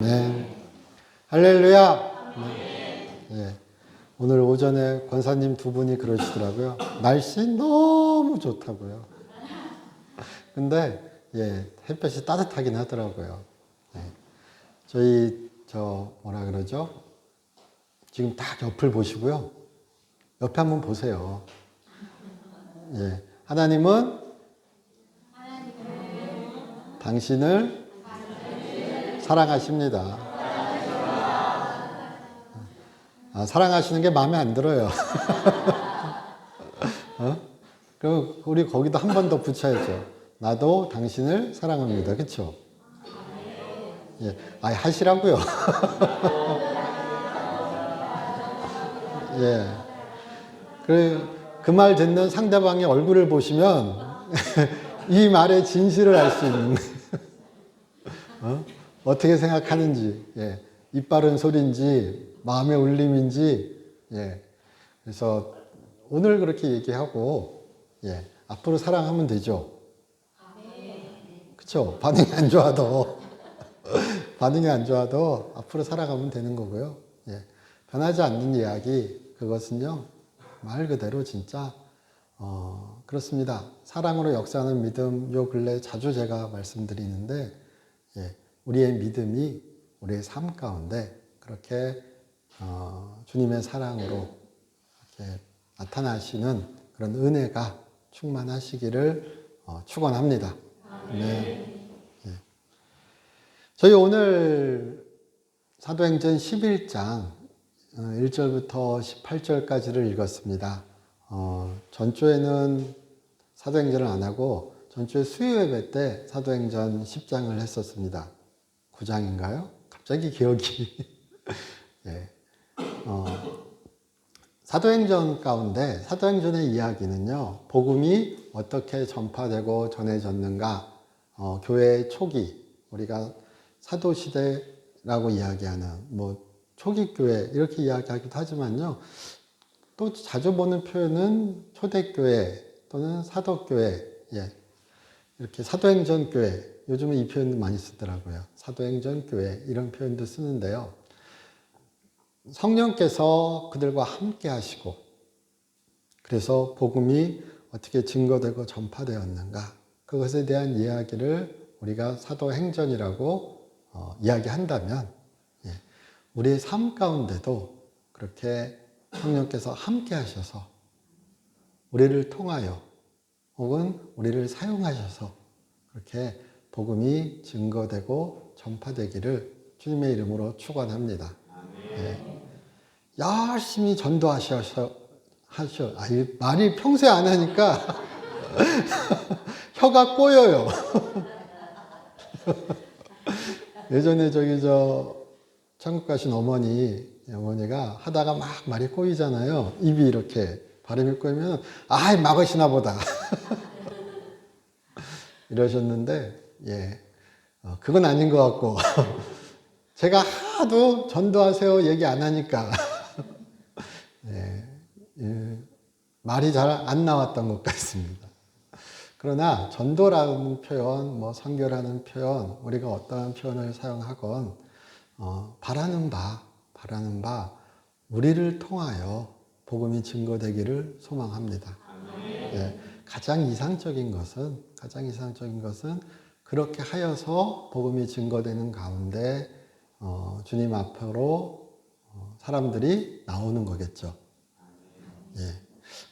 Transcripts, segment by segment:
네. 할렐루야. 네. 예. 오늘 오전에 권사님 두 분이 그러시더라고요. 날씨 너무 좋다고요. 근데 예, 햇볕이 따뜻하긴 하더라고요. 예. 저희 저 뭐라 그러죠? 지금 딱 옆을 보시고요. 옆에 한번 보세요. 예. 하나님은 당신을 사랑하십니다. 아, 사랑하시는 게 마음에 안 들어요. 어? 그럼 우리 거기도 한 번 더 붙여야죠. 나도 당신을 사랑합니다. 그렇죠? 예, 아 하시라고요. 예. 그그 말 듣는 상대방의 얼굴을 보시면 이 말의 진실을 알 수 있는. 어? 어떻게 생각하는지, 예. 입 바른 소리인지, 마음의 울림인지, 예. 그래서 오늘 그렇게 얘기하고, 예. 앞으로 사랑하면 되죠. 그쵸? 반응이 안 좋아도, 반응이 안 좋아도 앞으로 살아가면 되는 거고요. 예. 변하지 않는 이야기, 그것은요, 말 그대로 진짜, 어, 그렇습니다. 사랑으로 역사하는 믿음, 요 근래 자주 제가 말씀드리는데, 예, 우리의 믿음이 우리의 삶 가운데 그렇게 어, 주님의 사랑으로 이렇게 나타나시는 그런 은혜가 충만하시기를 어, 축원합니다. 네. 예. 저희 오늘 사도행전 11장 1절부터 18절까지를 읽었습니다. 어, 전주에는 사도행전을 안 하고 전주에 수요 예배 때 사도행전 10장을 했었습니다. 9장인가요? 갑자기 기억이. 예. 어, 사도행전 가운데 사도행전의 이야기는요, 복음이 어떻게 전파되고 전해졌는가, 어, 교회의 초기, 우리가 사도시대라고 이야기하는, 뭐, 초기 교회, 이렇게 이야기하기도 하지만요, 또 자주 보는 표현은 초대교회 또는 사도교회, 예. 이렇게 사도행전 교회, 요즘은 이 표현도 많이 쓰더라고요. 사도행전 교회, 이런 표현도 쓰는데요. 성령께서 그들과 함께 하시고, 그래서 복음이 어떻게 증거되고 전파되었는가, 그것에 대한 이야기를 우리가 사도행전이라고 어, 이야기한다면, 예. 우리의 삶 가운데도 그렇게 성령께서 함께 하셔서 우리를 통하여 혹은 우리를 사용하셔서 그렇게 복음이 증거되고 전파되기를 주님의 이름으로 축원합니다. 예. 열심히 전도하셔서 하셔. 아, 이 말이 평소에 안 하니까 혀가 꼬여요. 예전에 저기 저 천국 가신 어머니 어머니가 하다가 막 말이 꼬이잖아요. 입이 이렇게 발음이 꼬이면 아이 막으시나 보다. 이러셨는데 예. 어, 그건 아닌 것 같고. 제가 하도 전도하세요 얘기 안 하니까. 예, 예, 말이 잘 안 나왔던 것 같습니다. 그러나 전도라는 표현, 뭐 선교라는 표현, 우리가 어떠한 표현을 사용하건 어, 바라는 바, 바라는 바 우리를 통하여 복음이 증거되기를 소망합니다. 예, 가장 이상적인 것은 가장 이상적인 것은 그렇게 하여서 복음이 증거되는 가운데 어, 주님 앞으로 어, 사람들이 나오는 거겠죠. 예.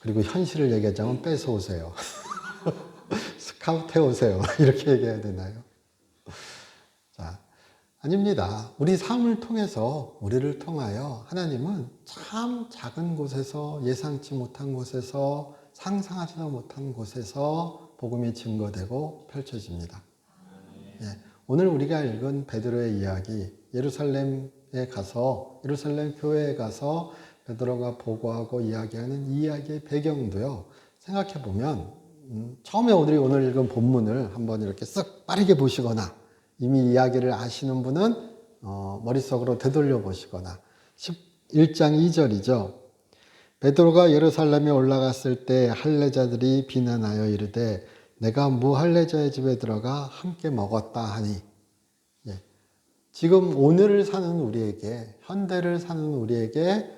그리고 현실을 얘기하자면 뺏어 오세요. 스카우트 해 오세요. 이렇게 얘기해야 되나요? 자, 아닙니다. 우리 삶을 통해서, 우리를 통하여 하나님은 참 작은 곳에서, 예상치 못한 곳에서, 상상하지도 못한 곳에서 복음이 증거되고 펼쳐집니다. 예, 오늘 우리가 읽은 베드로의 이야기, 예루살렘에 가서, 예루살렘 교회에 가서 베드로가 보고하고 이야기하는 이 이야기의 배경도요, 생각해 보면, 음, 처음에 우리 오늘 읽은 본문을 한번 이렇게 쓱 빠르게 보시거나, 이미 이야기를 아시는 분은 어, 머릿속으로 되돌려 보시거나 11장 2절이죠. 베드로가 예루살렘에 올라갔을 때 할례자들이 비난하여 이르되 내가 무할례자의 집에 들어가 함께 먹었다 하니 예. 지금 오늘을 사는 우리에게, 현대를 사는 우리에게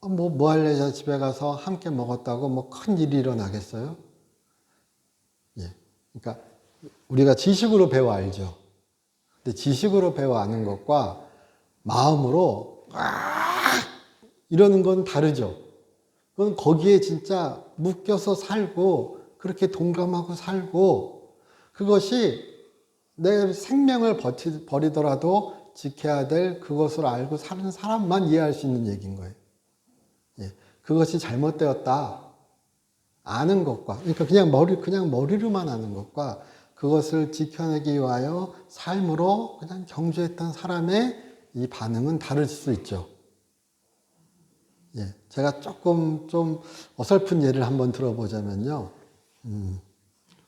어, 뭐, 뭐 할래? 집에 가서 함께 먹었다고 뭐 큰 일이 일어나겠어요? 예. 그러니까 우리가 지식으로 배워 알죠. 근데 지식으로 배워 아는 것과 마음으로 아 이러는 건 다르죠. 그건 거기에 진짜 묶여서 살고 그렇게 동감하고 살고 그것이 내 생명을 버티, 버리더라도 지켜야 될 그것을 알고 사는 사람만 이해할 수 있는 얘기인 거예요. 예. 그것이 잘못되었다. 아는 것과, 그러니까 그냥 머리, 그냥 머리로만 아는 것과 그것을 지켜내기 위하여 삶으로 그냥 경주했던 사람의 이 반응은 다를 수 있죠. 예. 제가 조금 좀 어설픈 예를 한번 들어보자면요. 음,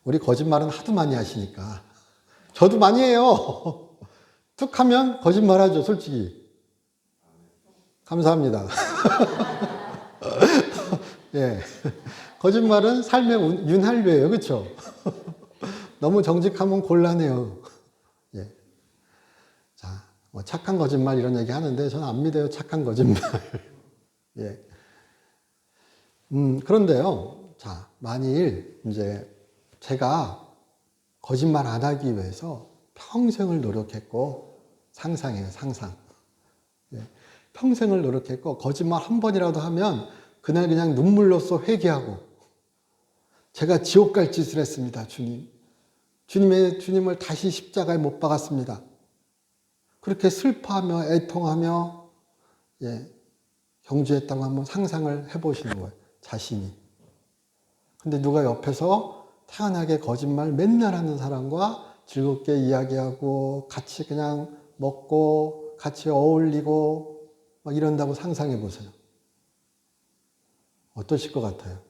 우리 거짓말은 하도 많이 하시니까. 저도 많이 해요. 툭 하면 거짓말 하죠, 솔직히. 감사합니다. 예. 거짓말은 삶의 운- 윤활유예요. 그렇죠? 너무 정직하면 곤란해요. 예. 자, 뭐 착한 거짓말 이런 얘기 하는데 저는 안 믿어요. 착한 거짓말. 예. 음, 그런데요. 자, 만일 이제 제가 거짓말 안 하기 위해서 평생을 노력했고 상상해요, 상상. 예. 평생을 노력했고 거짓말 한 번이라도 하면 그날 그냥 눈물로써 회개하고 제가 지옥 갈 짓을 했습니다, 주님. 주님의 주님을 다시 십자가에 못 박았습니다. 그렇게 슬퍼하며 애통하며 예, 경주했다고 한번 상상을 해보시는 거예요, 자신이. 근데 누가 옆에서 태연하게 거짓말 맨날 하는 사람과 즐겁게 이야기하고 같이 그냥 먹고 같이 어울리고 막 이런다고 상상해 보세요. 어떠실 것 같아요?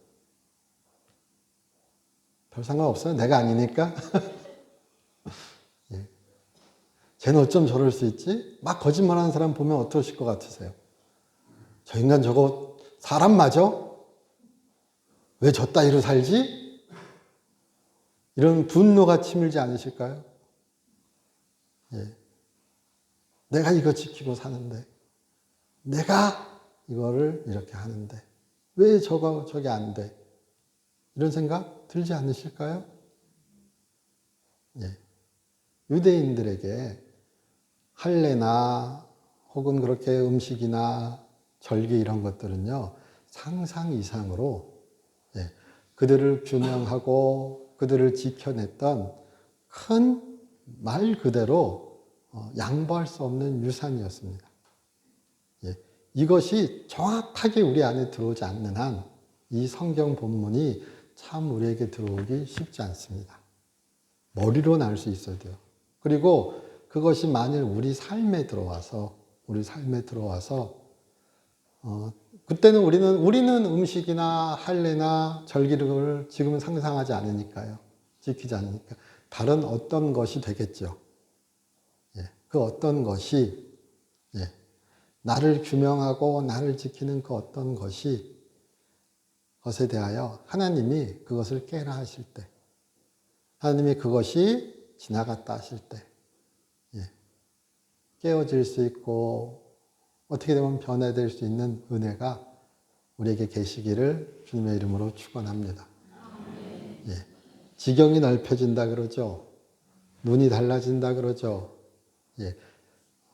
별 상관없어요. 내가 아니니까. 예. 쟤는 어쩜 저럴 수 있지? 막 거짓말하는 사람 보면 어떠실 것 같으세요? 저 인간 저거 사람 맞아? 왜 저 따위로 살지? 이런 분노가 치밀지 않으실까요? 예. 내가 이거 지키고 사는데, 내가 이거를 이렇게 하는데, 왜 저거, 저게 안 돼? 이런 생각 들지 않으실까요? 예. 유대인들에게 할례나 혹은 그렇게 음식이나 절기 이런 것들은요, 상상 이상으로 예, 그들을 규명하고 그들을 지켜냈던 큰 말 그대로 어, 양보할 수 없는 유산이었습니다. 예, 이것이 정확하게 우리 안에 들어오지 않는 한 이 성경 본문이 참 우리에게 들어오기 쉽지 않습니다. 머리로는 알 수 있어야 돼요. 그리고 그것이 만일 우리 삶에 들어와서 우리 삶에 들어와서 어, 그때는 우리는 우리는 음식이나 할례나 절기를 지금은 상상하지 않으니까요. 지키지 않으니까 다른 어떤 것이 되겠죠. 예, 그 어떤 것이 예, 나를 규명하고 나를 지키는 그 어떤 것이 것에 대하여 하나님이 그것을 깨라 하실 때, 하나님이 그것이 지나갔다 하실 때, 예, 깨어질 수 있고 어떻게 되면 변화될 수 있는 은혜가 우리에게 계시기를 주님의 이름으로 축원합니다. 예, 지경이 넓혀진다 그러죠. 눈이 달라진다 그러죠. 예,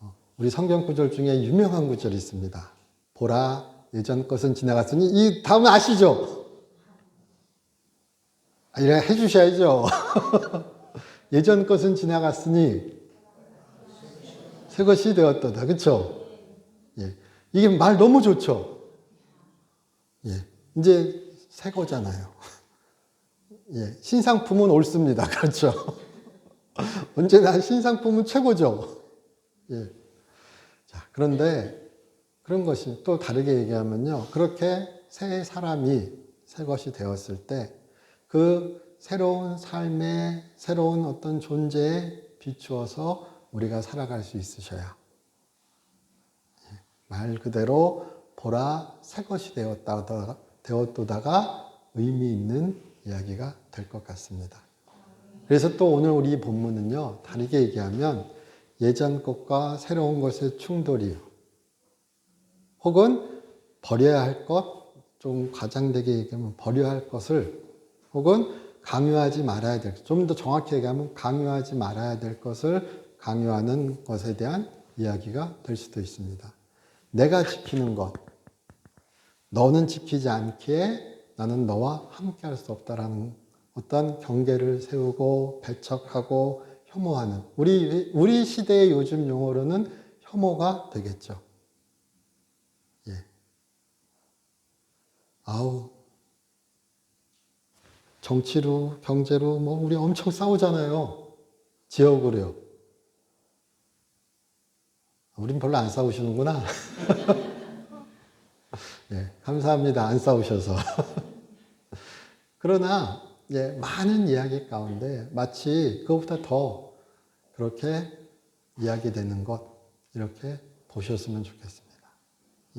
어, 우리 성경 구절 중에 유명한 구절이 있습니다. 보라 예전 것은 지나갔으니 이 다음 아시죠? 아, 이래 해주셔야죠. 예전 것은 지나갔으니 새 것이 되었도다. 그렇죠? 예. 이게 말 너무 좋죠? 예. 이제 새 거잖아요. 예. 신상품은 옳습니다. 그렇죠? 언제나 신상품은 최고죠. 예. 자, 그런데 그런 것이 또 다르게 얘기하면요. 그렇게 새 사람이 새 것이 되었을 때 그 새로운 삶의 새로운 어떤 존재에 비추어서 우리가 살아갈 수 있으셔야. 예, 말 그대로 보라 새 것이 되었다, 되었도다가 의미 있는 이야기가 될 것 같습니다. 그래서 또 오늘 우리 본문은요, 다르게 얘기하면 예전 것과 새로운 것의 충돌이요. 혹은 버려야 할 것, 좀 과장되게 얘기하면 버려야 할 것을 혹은 강요하지 말아야 될, 좀 더 정확히 얘기하면 강요하지 말아야 될 것을 강요하는 것에 대한 이야기가 될 수도 있습니다. 내가 지키는 것, 너는 지키지 않기에 나는 너와 함께 할 수 없다라는 어떤 경계를 세우고 배척하고 혐오하는 우리 우리 시대의 요즘 용어로는 혐오가 되겠죠. 예. 아우 정치로 경제로 뭐 우리 엄청 싸우잖아요. 지역으로요. 우린 별로 안 싸우시는구나. 예, 감사합니다. 안 싸우셔서. 그러나 예, 많은 이야기 가운데 마치 그것보다 더 그렇게 이야기되는 것 이렇게 보셨으면 좋겠습니다.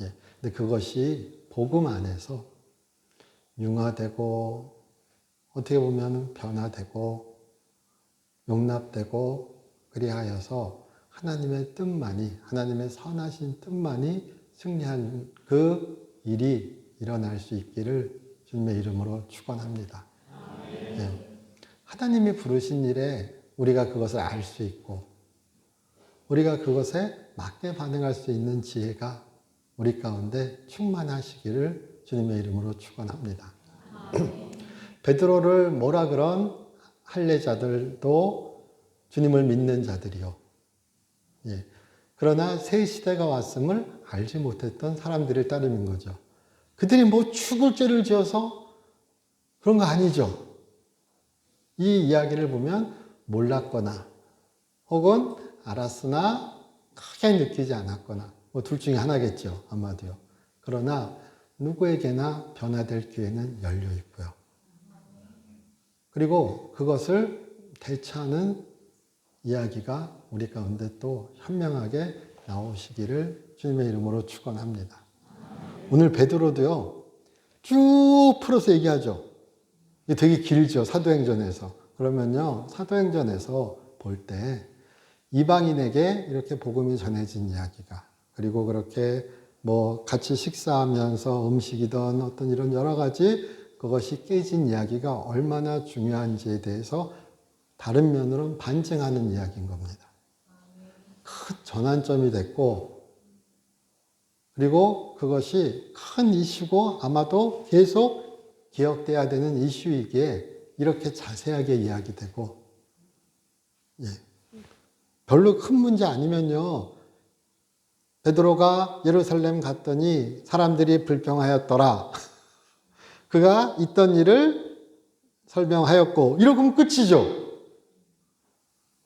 예, 근데 그것이 복음 안에서 융화되고 어떻게 보면 변화되고 용납되고 그리하여서 하나님의 뜻만이 하나님의 선하신 뜻만이 승리한 그 일이 일어날 수 있기를 주님의 이름으로 축원합니다. 예. 하나님이 부르신 일에 우리가 그것을 알 수 있고 우리가 그것에 맞게 반응할 수 있는 지혜가 우리 가운데 충만하시기를 주님의 이름으로 축원합니다. 베드로를 뭐라 그런 할례자들도 주님을 믿는 자들이요. 예. 그러나 새 시대가 왔음을 알지 못했던 사람들의 따름인 거죠. 그들이 뭐 죽을 죄를 지어서 그런 거 아니죠. 이 이야기를 보면 몰랐거나 혹은 알았으나 크게 느끼지 않았거나 뭐 둘 중에 하나겠죠. 아마도요. 그러나 누구에게나 변화될 기회는 열려 있고요. 그리고 그것을 대처하는 이야기가 우리 가운데 또 현명하게 나오시기를 주님의 이름으로 축원합니다. 오늘 베드로도요. 쭉 풀어서 얘기하죠. 이게 되게 길죠. 사도행전에서. 그러면요. 사도행전에서 볼 때 이방인에게 이렇게 복음이 전해진 이야기가 그리고 그렇게 뭐 같이 식사하면서 음식이든 어떤 이런 여러 가지 그것이 깨진 이야기가 얼마나 중요한지에 대해서 다른 면으로는 반증하는 이야기인 겁니다. 큰 전환점이 됐고, 그리고 그것이 큰 이슈고 아마도 계속 기억돼야 되는 이슈이기에 이렇게 자세하게 이야기되고, 예. 별로 큰 문제 아니면요. 베드로가 예루살렘 갔더니 사람들이 불평하였더라. 그가 있던 일을 설명하였고, 이러면 끝이죠.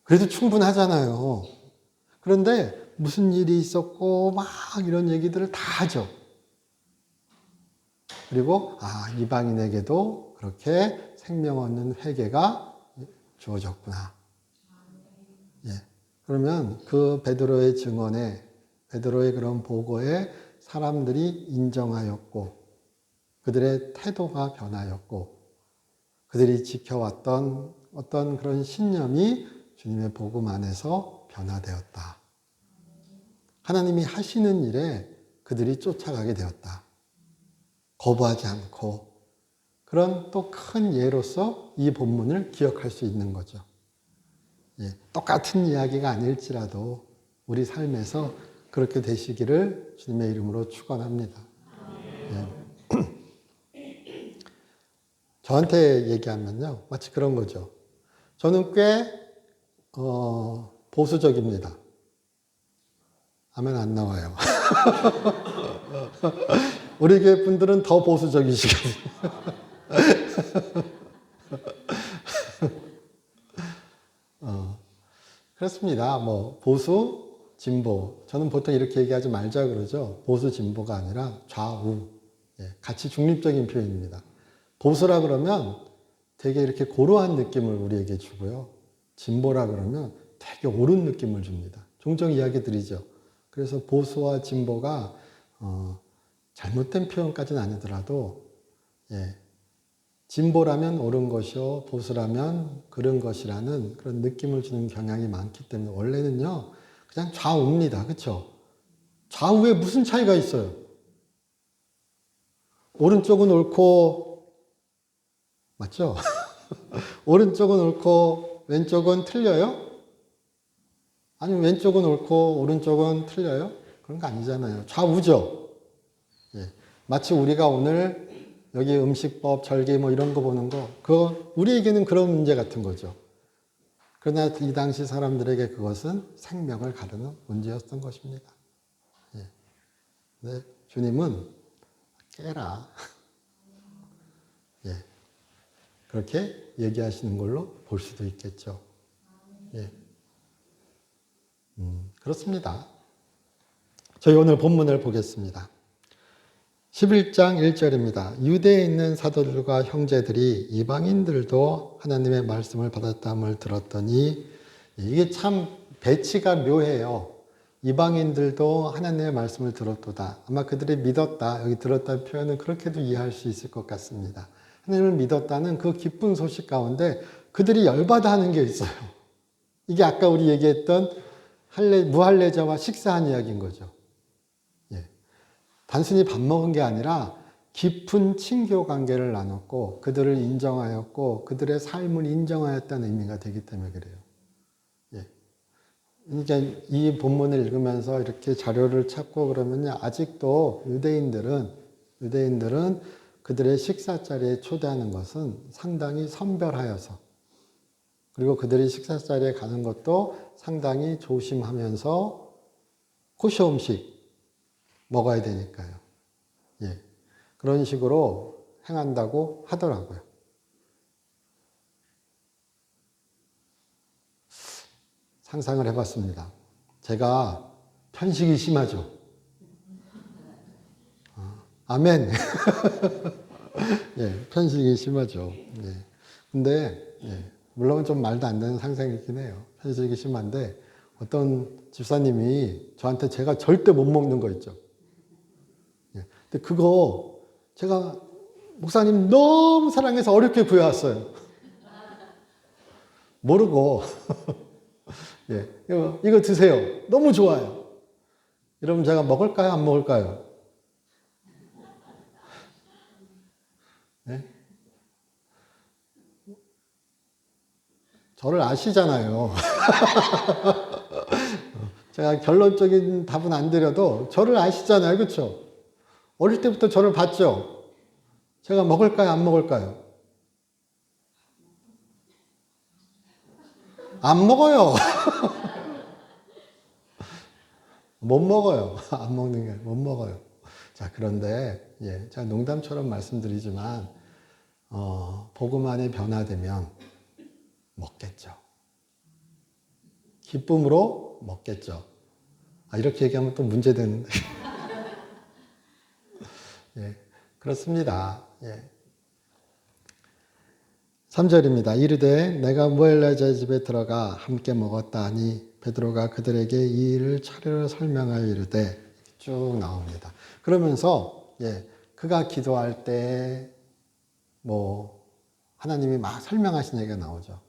그래도 충분하잖아요. 그런데 무슨 일이 있었고, 막 이런 얘기들을 다 하죠. 그리고, 아, 이방인에게도 그렇게 생명 얻는 회개가 주어졌구나. 예. 그러면 그 베드로의 증언에, 베드로의 그런 보고에 사람들이 인정하였고, 그들의 태도가 변하였고, 그들이 지켜왔던 어떤 그런 신념이 주님의 복음 안에서 변화되었다. 하나님이 하시는 일에 그들이 쫓아가게 되었다. 거부하지 않고 그런 또 큰 예로서 이 본문을 기억할 수 있는 거죠. 예, 똑같은 이야기가 아닐지라도 우리 삶에서 그렇게 되시기를 주님의 이름으로 축원합니다. 예. 저한테 얘기하면요, 마치 그런 거죠. 저는 꽤 어, 보수적입니다. 하면 안 나와요. 우리 교회 분들은 더 보수적이시거든요. 어, 그렇습니다. 뭐 보수, 진보. 저는 보통 이렇게 얘기하지 말자 그러죠. 보수, 진보가 아니라 좌우. 예, 같이 중립적인 표현입니다. 보수라 그러면 되게 이렇게 고루한 느낌을 우리에게 주고요. 진보라 그러면 되게 옳은 느낌을 줍니다. 종종 이야기 드리죠. 그래서 보수와 진보가 어, 잘못된 표현까지는 아니더라도 예, 진보라면 옳은 것이요 보수라면 그른 것이라는 그런 느낌을 주는 경향이 많기 때문에 원래는요 그냥 좌우입니다. 그렇죠? 좌우에 무슨 차이가 있어요? 오른쪽은 옳고 맞죠? 오른쪽은 옳고 왼쪽은 틀려요? 아니 왼쪽은 옳고 오른쪽은 틀려요? 그런 거 아니잖아요. 좌우죠. 예. 마치 우리가 오늘 여기 음식법, 절기 뭐 이런 거 보는 거, 그거 우리에게는 그런 문제 같은 거죠. 그러나 이 당시 사람들에게 그것은 생명을 가르는 문제였던 것입니다. 예. 네, 주님은 깨라. 예. 그렇게 얘기하시는 걸로 볼 수도 있겠죠. 예. 음, 그렇습니다. 저희 오늘 본문을 보겠습니다. 11장 1절입니다. 유대에 있는 사도들과 형제들이 이방인들도 하나님의 말씀을 받았다함을 들었더니 이게 참 배치가 묘해요. 이방인들도 하나님의 말씀을 들었도다. 아마 그들이 믿었다. 여기 들었다는 표현은 그렇게도 이해할 수 있을 것 같습니다. 하나님을 믿었다는 그 기쁜 소식 가운데 그들이 열받아 하는 게 있어요. 이게 아까 우리 얘기했던 할례, 무할례자와 식사한 이야기인 거죠. 예. 단순히 밥 먹은 게 아니라 깊은 친교 관계를 나눴고 그들을 인정하였고 그들의 삶을 인정하였다는 의미가 되기 때문에 그래요. 예. 그러니까 이 본문을 읽으면서 이렇게 자료를 찾고 그러면 아직도 유대인들은 유대인들은 그들의 식사 자리에 초대하는 것은 상당히 선별하여서 그리고 그들이 식사 자리에 가는 것도 상당히 조심하면서 코쇼 음식 먹어야 되니까요. 예. 그런 식으로 행한다고 하더라고요. 상상을 해봤습니다. 제가 편식이 심하죠. 아, 아멘. 예, 편식이 심하죠. 예. 근데, 예, 물론 좀 말도 안 되는 상상이긴 해요. 편식이 심한데, 어떤 집사님이 저한테 제가 절대 못 먹는 거 있죠. 예. 근데 그거 제가 목사님 너무 사랑해서 어렵게 구해왔어요. 모르고. 예. 이거, 이거 드세요. 너무 좋아요. 이러면 제가 먹을까요? 안 먹을까요? 네? 저를 아시잖아요. 제가 결론적인 답은 안 드려도 저를 아시잖아요. 그렇죠? 어릴 때부터 저를 봤죠? 제가 먹을까요? 안 먹을까요? 안 먹어요. 못 먹어요. 안 먹는 게 못 먹어요. 자, 그런데 예, 제가 농담처럼 말씀드리지만 어, 복음 안에 변화되면 먹겠죠. 기쁨으로 먹겠죠. 아, 이렇게 얘기하면 또 문제되는데. 예, 그렇습니다. 예. 3절입니다. 이르되 내가 무엘라자 집에 들어가 함께 먹었다 하니 베드로가 그들에게 이 일을 차례로 설명하여 이르되 쭉 나옵니다. 그러면서 예, 그가 기도할 때 뭐 하나님이 막 설명하신 얘기가 나오죠.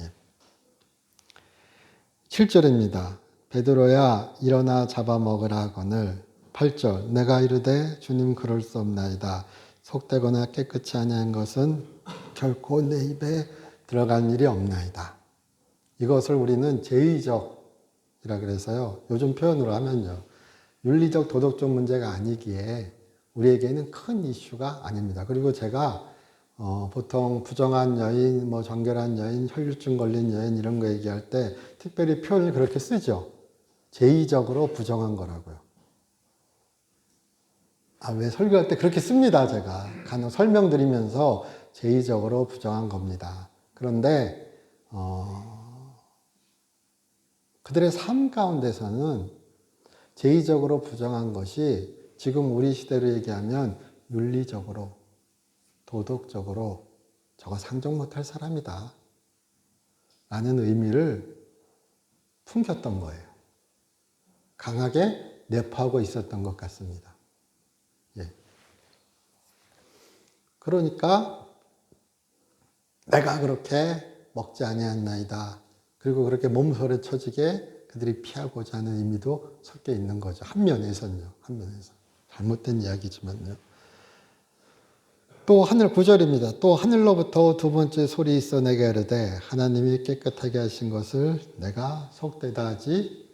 예. 7절입니다. 베드로야 일어나 잡아먹으라 하거늘 8절 내가 이르되 주님 그럴 수 없나이다. 속되거나 깨끗이 아니한 것은 결코 내 입에 들어간 일이 없나이다. 이것을 우리는 제의적이라 그래서요. 요즘 표현으로 하면요. 윤리적 도덕적 문제가 아니기에 우리에게는 큰 이슈가 아닙니다. 그리고 제가 어, 보통 부정한 여인, 뭐 정결한 여인, 혈류증 걸린 여인 이런 거 얘기할 때 특별히 표현을 그렇게 쓰죠. 제의적으로 부정한 거라고요. 아, 왜 설교할 때 그렇게 씁니다, 제가. 간혹 설명드리면서 제의적으로 부정한 겁니다. 그런데, 어, 그들의 삶 가운데서는 제의적으로 부정한 것이 지금 우리 시대로 얘기하면 윤리적으로, 도덕적으로 저거 상종 못할 사람이다. 라는 의미를 풍겼던 거예요. 강하게 내포하고 있었던 것 같습니다. 예. 그러니까 내가 그렇게 먹지 아니했나이다. 그리고 그렇게 몸소리 쳐지게 그들이 피하고자 하는 의미도 섞여 있는 거죠. 한 면에서는요. 한 면에서. 잘못된 이야기지만요. 또 하늘 구절입니다. 또 하늘로부터 두 번째 소리 있어 내게 이르되 하나님이 깨끗하게 하신 것을 내가 속되다 하지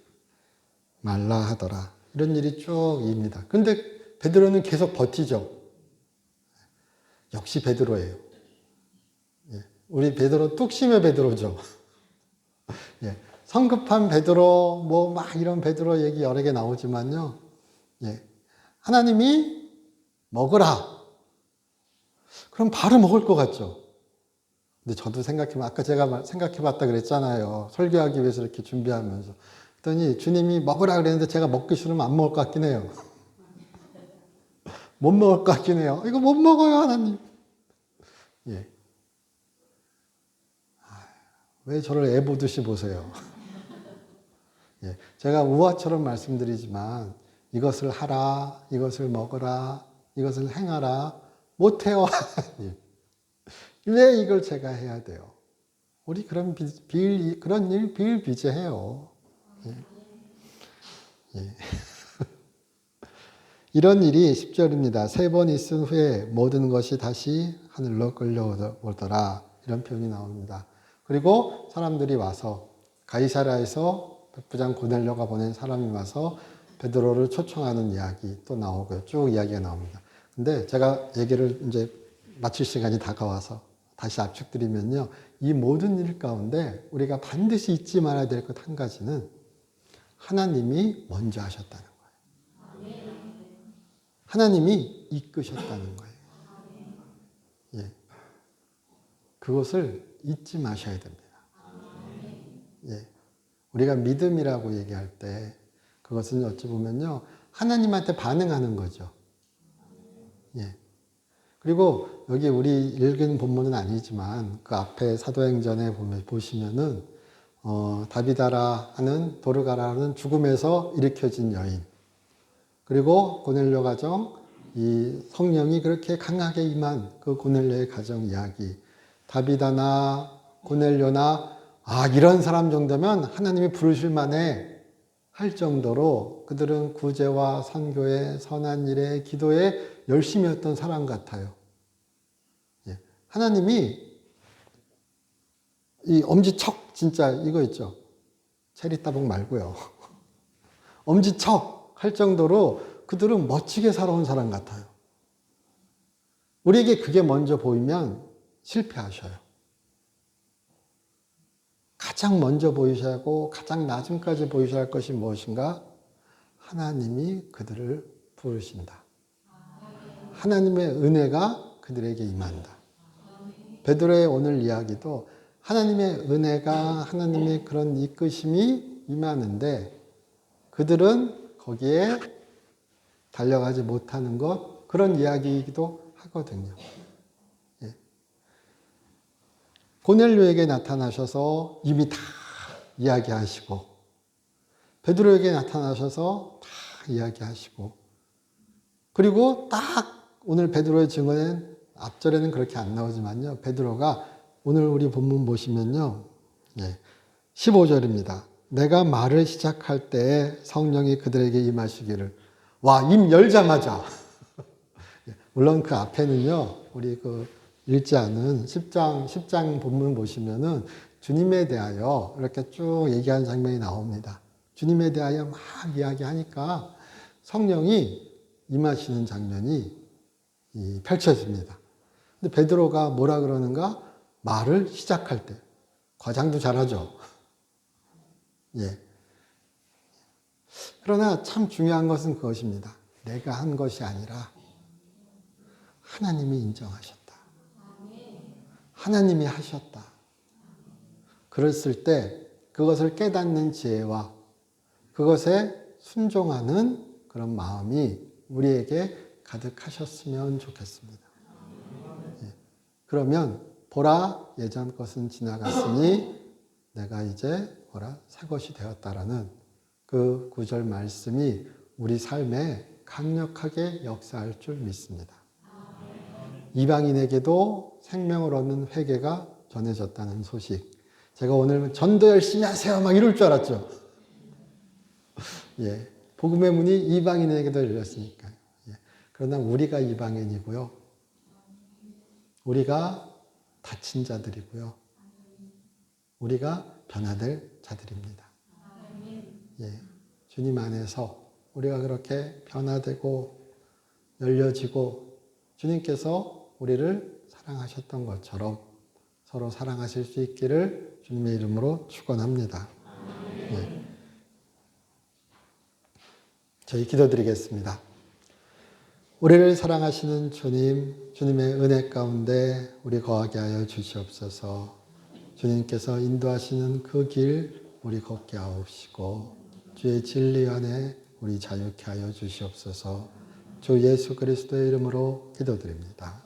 말라 하더라. 이런 일이 쭉 입니다. 근데 베드로는 계속 버티죠. 역시 베드로예요. 예, 우리 베드로 뚝심의 베드로죠. 예, 성급한 베드로 뭐 막 이런 베드로 얘기 여러 개 나오지만요. 예, 하나님이 먹으라. 그럼 바로 먹을 것 같죠. 근데 저도 생각해보면 아까 제가 생각해봤다 그랬잖아요. 설교하기 위해서 이렇게 준비하면서. 그랬더니 주님이 먹으라 그랬는데 제가 먹기 싫으면 안 먹을 것 같긴 해요. 못 먹을 것 같긴 해요. 이거 못 먹어요, 하나님. 예. 아, 왜 저를 애 보듯이 보세요? 예. 제가 우화처럼 말씀드리지만 이것을 하라, 이것을 먹어라, 이것을 행하라, 못해요, 하나님. 왜 이걸 제가 해야 돼요? 우리 그런 비, 비 그런 일 비일비재해요. 예. 예. 이런 일이 10절입니다. 세 번 있은 후에 모든 것이 다시 하늘로 끌려오더라. 이런 표현이 나옵니다. 그리고 사람들이 와서 가이사라에서 백부장 고넬료가 보낸 사람이 와서 베드로를 초청하는 이야기 또 나오고요. 쭉 이야기가 나옵니다. 근데 제가 얘기를 이제 마칠 시간이 다가와서 다시 압축드리면요. 이 모든 일 가운데 우리가 반드시 잊지 말아야 될 것 한 가지는 하나님이 먼저 하셨다는. 하나님이 이끄셨다는 거예요. 예. 그것을 잊지 마셔야 됩니다. 예. 우리가 믿음이라고 얘기할 때 그것은 어찌 보면요. 하나님한테 반응하는 거죠. 예. 그리고 여기 우리 읽은 본문은 아니지만 그 앞에 사도행전에 보면 보시면은 어, 다비다라 하는 도르가라는 죽음에서 일으켜진 여인 그리고 고넬료 가정 이 성령이 그렇게 강하게 임한 그 고넬료의 가정 이야기 다비다나 고넬료나 아 이런 사람 정도면 하나님이 부르실 만해 할 정도로 그들은 구제와 선교에 선한 일에 기도에 열심히 했던 사람 같아요. 예. 하나님이 이 엄지척 진짜 이거 있죠. 체리 따봉 말고요. 엄지척 할 정도로 그들은 멋지게 살아온 사람 같아요. 우리에게 그게 먼저 보이면 실패하셔요. 가장 먼저 보이셔야 하고 가장 나중까지 보이셔야 할 것이 무엇인가? 하나님이 그들을 부르신다. 하나님의 은혜가 그들에게 임한다. 베드로의 오늘 이야기도 하나님의 은혜가 하나님의 그런 이끄심이 임하는데 그들은 거기에 달려가지 못하는 것 그런 이야기이기도 하거든요. 예. 고넬료에게 나타나셔서 이미 다 이야기하시고 베드로에게 나타나셔서 다 이야기하시고 그리고 딱 오늘 베드로의 증언은 앞절에는 그렇게 안 나오지만요. 베드로가 오늘 우리 본문 보시면요. 예, 15절입니다. 내가 말을 시작할 때 성령이 그들에게 임하시기를 와, 임 열자마자 예, 물론 그 앞에는요. 우리 그 읽지 않은 10장 10장 본문 보시면은 주님에 대하여 이렇게 쭉 얘기하는 장면이 나옵니다. 주님에 대하여 막 이야기하니까 성령이 임하시는 장면이 펼쳐집니다. 근데 베드로가 뭐라 그러는가? 말을 시작할 때. 과장도 잘하죠. 예. 그러나 참 중요한 것은 그것입니다. 내가 한 것이 아니라 하나님이 인정하셨다. 하나님이 하셨다. 그랬을 때 그것을 깨닫는 지혜와 그것에 순종하는 그런 마음이 우리에게 가득하셨으면 좋겠습니다. 예. 그러면 보라 예전 것은 지나갔으니 내가 이제 보라 새 것이 되었다라는 그 구절 말씀이 우리 삶에 강력하게 역사할 줄 믿습니다. 이방인에게도 생명을 얻는 회개가 전해졌다는 소식. 제가 오늘 전도 열심히 하세요 막 이럴 줄 알았죠. 예. 복음의 문이 이방인에게도 열렸으니까요. 예. 그러나 우리가 이방인이고요. 우리가 다친 자들이고요. 우리가 변화될 자들입니다. 예. 주님 안에서 우리가 그렇게 변화되고 열려지고 주님께서 우리를 사랑하셨던 것처럼 서로 사랑하실 수 있기를 주님의 이름으로 축원합니다. 예. 저희 기도드리겠습니다. 우리를 사랑하시는 주님, 주님의 은혜 가운데 우리 거하게 하여 주시옵소서. 주님께서 인도하시는 그 길 우리 걷게 하옵시고 주의 진리 안에 우리 자유케 하여 주시옵소서. 주 예수 그리스도의 이름으로 기도드립니다.